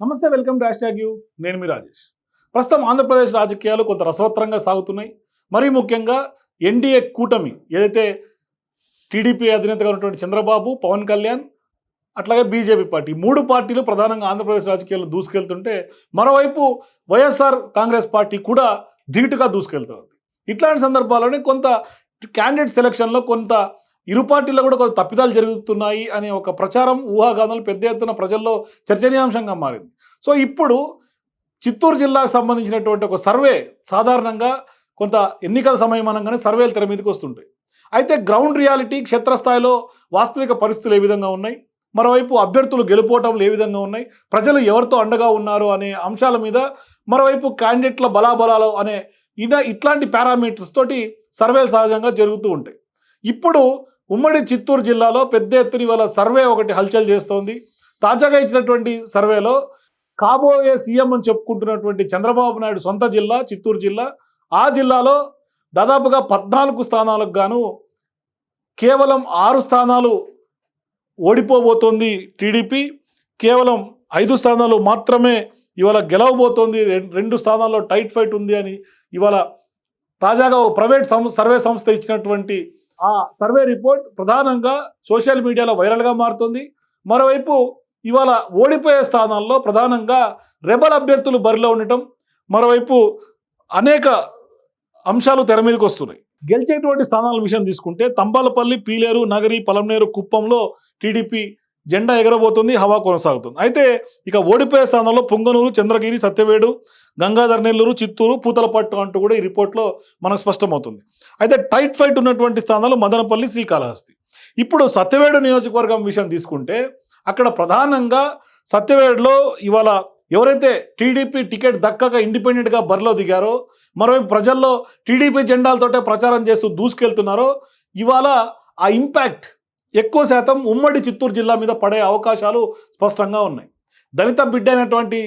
నమస్తే welcome to hash you. నేను మీ రాజేష్. ప్రస్తుతం ఆంధ్రప్రదేశ్ రాజకీయాలు కొంత రసవత్తరంగా సాగుతున్నాయి. మరీ ముఖ్యంగా ఎన్డీఏ కూటమి ఏదైతే టీడీపీ అధినేతగా ఉన్నటువంటి చంద్రబాబు పవన్ కళ్యాణ్ అట్లాగే బీజేపీ పార్టీ మూడు పార్టీలు ప్రధానంగా ఆంధ్రప్రదేశ్ రాజకీయాల్లో దూసుకెళ్తుంటే మరోవైపు వైఎస్ఆర్ కాంగ్రెస్ పార్టీ కూడా ధీటుగా దూసుకెళ్తుంది ఇట్లాంటి సందర్భాల్లోనే కొంత క్యాండిడేట్ సెలక్షన్లో కొంత ఇరు పార్టీల్లో కూడా కొంత తప్పిదాలు జరుగుతున్నాయి అనే ఒక ప్రచారం ఊహాగానాలు పెద్ద ఎత్తున ప్రజల్లో చర్చనీయాంశంగా మారింది. సో ఇప్పుడు చిత్తూరు జిల్లాకు సంబంధించినటువంటి ఒక సర్వే సాధారణంగా కొంత ఎన్నికల సమయం అనగానే సర్వేలు తెర మీదకి వస్తుంటాయి. అయితే గ్రౌండ్ రియాలిటీ క్షేత్రస్థాయిలో వాస్తవిక పరిస్థితులు ఏ విధంగా ఉన్నాయి? మరోవైపు అభ్యర్థులు గెలుపోవటంలు ఏ విధంగా ఉన్నాయి? ప్రజలు ఎవరితో అండగా ఉన్నారు అనే అంశాల మీద మరోవైపు క్యాండిడేట్ల బలాబలాలు అనే ఇదా ఇట్లాంటి పారామీటర్స్ తోటి సర్వేలు సహజంగా జరుగుతూ ఉంటాయి. ఇప్పుడు ఉమ్మడి చిత్తూరు జిల్లాలో పెద్ద ఎత్తున ఇవాళ సర్వే ఒకటి హల్చల్ చేస్తోంది. తాజాగా ఇచ్చినటువంటి సర్వేలో కాబోయే సీఎం అని చెప్పుకుంటున్నటువంటి చంద్రబాబు నాయుడు సొంత జిల్లా చిత్తూరు జిల్లా. ఆ జిల్లాలో దాదాపుగా పద్నాలుగు స్థానాలకు గాను కేవలం ఆరు స్థానాలు ఓడిపోబోతోంది టీడీపీ. కేవలం ఐదు స్థానాలు మాత్రమే ఇవాళ గెలవబోతోంది. రెండు స్థానాల్లో టైట్ ఫైట్ ఉంది అని ఇవాళ తాజాగా ఓ ప్రైవేట్ సం సర్వే సంస్థ ఇచ్చినటువంటి ఆ సర్వే రిపోర్ట్ ప్రధానంగా సోషల్ మీడియాలో వైరల్గా మారుతుంది. మరోవైపు ఇవాళ ఓడిపోయే స్థానాల్లో ప్రధానంగా రెబల్ అభ్యర్థులు బరిలో ఉండటం మరోవైపు అనేక అంశాలు తెర మీదకి వస్తున్నాయి. గెలిచేటువంటి స్థానాల విషయం తీసుకుంటే తంబాలపల్లి పీలేరు నగరి పలంనేరు కుప్పంలో టీడీపీ జెండా ఎగరబోతుంది హవా కొనసాగుతుంది. అయితే ఇక ఓడిపోయే స్థానంలో పొంగనూరు చంద్రగిరి సత్యవేడు గంగాధర్ నెల్లూరు చిత్తూరు పూతలపట్టు అంటూ కూడా ఈ రిపోర్ట్లో మనకు స్పష్టమవుతుంది. అయితే టైట్ ఫైట్ ఉన్నటువంటి స్థానాలు మదనపల్లి శ్రీకాళహస్తి. ఇప్పుడు సత్యవేడు నియోజకవర్గం విషయం తీసుకుంటే అక్కడ ప్రధానంగా సత్యవేడులో ఇవాళ ఎవరైతే టీడీపీ టికెట్ దక్కక ఇండిపెండెంట్గా బరిలో దిగారో మరోవైపు ప్రజల్లో టీడీపీ జెండాలతోటే ప్రచారం చేస్తూ దూసుకెళ్తున్నారో ఇవాళ ఆ ఇంపాక్ట్ ఎక్కువ శాతం ఉమ్మడి చిత్తూరు జిల్లా మీద పడే అవకాశాలు స్పష్టంగా ఉన్నాయి. దళిత బిడ్డ అయినటువంటి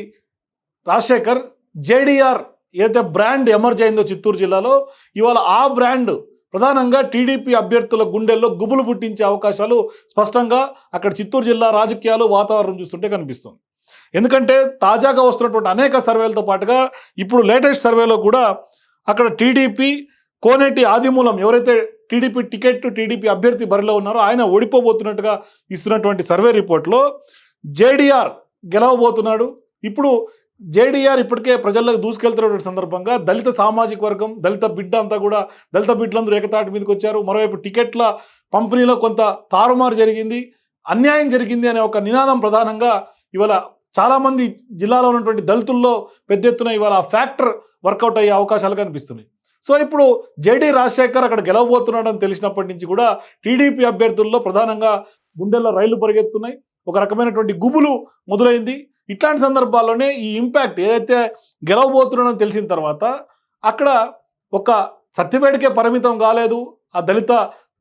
రాజశేఖర్ జేడీఆర్ ఏదైతే బ్రాండ్ ఎమర్జ్ అయిందో చిత్తూరు జిల్లాలో ఇవాళ ఆ బ్రాండ్ ప్రధానంగా టీడీపీ అభ్యర్థుల గుండెల్లో గుబులు పుట్టించే అవకాశాలు స్పష్టంగా అక్కడ చిత్తూరు జిల్లా రాజకీయాలు వాతావరణం చూస్తుంటే కనిపిస్తుంది. ఎందుకంటే తాజాగా వస్తున్నటువంటి అనేక సర్వేలతో పాటుగా ఇప్పుడు లేటెస్ట్ సర్వేలో కూడా అక్కడ టీడీపీ కోనేటి ఆదిమూలం ఎవరైతే టీడీపీ టికెట్ టీడీపీ అభ్యర్థి బరిలో ఉన్నారో ఆయన ఓడిపోబోతున్నట్టుగా ఇస్తున్నటువంటి సర్వే రిపోర్ట్లో జేడీఆర్ గెలవబోతున్నాడు. ఇప్పుడు జేడీఆర్ ఇప్పటికే ప్రజల్లోకి దూసుకెళ్తున్నటువంటి సందర్భంగా దళిత సామాజిక వర్గం దళిత బిడ్డ అంతా కూడా దళిత బిడ్డలందరూ ఏకతాటి మీదకి వచ్చారు. మరోవైపు టికెట్ల పంపిణీలో కొంత తారుమారు జరిగింది. అన్యాయం జరిగింది అనే ఒక నినాదం ప్రధానంగా ఇవాళ చాలామంది జిల్లాలో ఉన్నటువంటి దళితుల్లో పెద్ద ఎత్తున ఇవాళ ఫ్యాక్టర్ వర్కౌట్ అయ్యే అవకాశాలు కనిపిస్తున్నాయి. సో ఇప్పుడు జేడీ రాజశేఖర్ అక్కడ గెలవబోతున్నాడని తెలిసినప్పటి నుంచి కూడా టీడీపీ అభ్యర్థుల్లో ప్రధానంగా గుండెల్లో రైళ్ళు పరిగెత్తున్నాయి. ఒక రకమైనటువంటి గుబులు మొదలైంది. ఇట్లాంటి సందర్భాల్లోనే ఈ ఇంపాక్ట్ ఏదైతే గెలవబోతున్నాడని తెలిసిన తర్వాత అక్కడ ఒక సత్యవేడికే పరిమితం కాలేదు. ఆ దళిత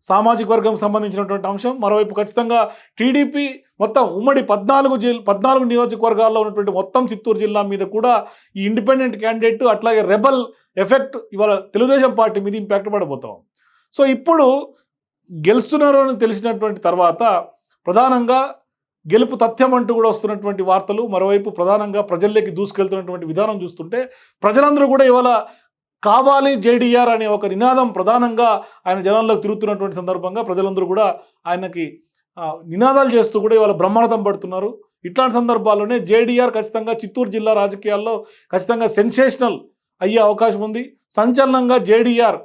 సామాజిక వర్గం సంబంధించినటువంటి అంశం. మరోవైపు ఖచ్చితంగా టీడీపీ మొత్తం ఉమ్మడి పద్నాలుగు జిల్ పద్నాలుగు నియోజకవర్గాల్లో ఉన్నటువంటి మొత్తం చిత్తూరు జిల్లా మీద కూడా ఈ ఇండిపెండెంట్ క్యాండిడేట్ అట్లాగే రెబల్ ఎఫెక్ట్ ఇవాళ తెలుగుదేశం పార్టీ మీద ఇంపాక్ట్ పడబోతాం. సో ఇప్పుడు గెలుస్తున్నారు అని తెలిసినటువంటి తర్వాత ప్రధానంగా గెలుపు తథ్యం అంటూ కూడా వస్తున్నటువంటి వార్తలు మరోవైపు ప్రధానంగా ప్రజల్లోకి దూసుకెళ్తున్నటువంటి విధానం చూస్తుంటే ప్రజలందరూ కూడా ఇవాళ కావాలి జేడీఆర్ అనే ఒక నినాదం ప్రధానంగా ఆయన జనంలోకి తిరుగుతున్నటువంటి సందర్భంగా ప్రజలందరూ కూడా ఆయనకి నినాదాలు చేస్తూ కూడా ఇవాళ బ్రహ్మానందం పడుతున్నారు. ఇట్లాంటి సందర్భాల్లోనే జేడీఆర్ ఖచ్చితంగా చిత్తూరు జిల్లా రాజకీయాల్లో ఖచ్చితంగా సెన్సేషనల్ అయ్యే అవకాశం ఉంది. సంచలనంగా జేడీఆర్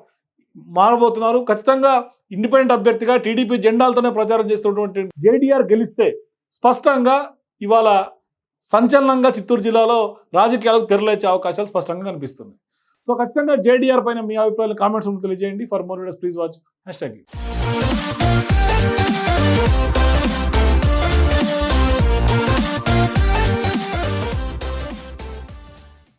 మారబోతున్నారు. ఖచ్చితంగా ఇండిపెండెంట్ అభ్యర్థిగా టీడీపీ జెండాలతోనే ప్రచారం చేస్తున్నటువంటి జేడీఆర్ గెలిస్తే స్పష్టంగా ఇవాళ సంచలనంగా చిత్తూరు జిల్లాలో రాజకీయాలకు తెరలేచే అవకాశాలు స్పష్టంగా కనిపిస్తున్నాయి. సో ఖచ్చితంగా జేడీఆర్ పైన మీ అభిప్రాయాలు కామెంట్స్ తెలియజేయండి. For more videos please watch hashtag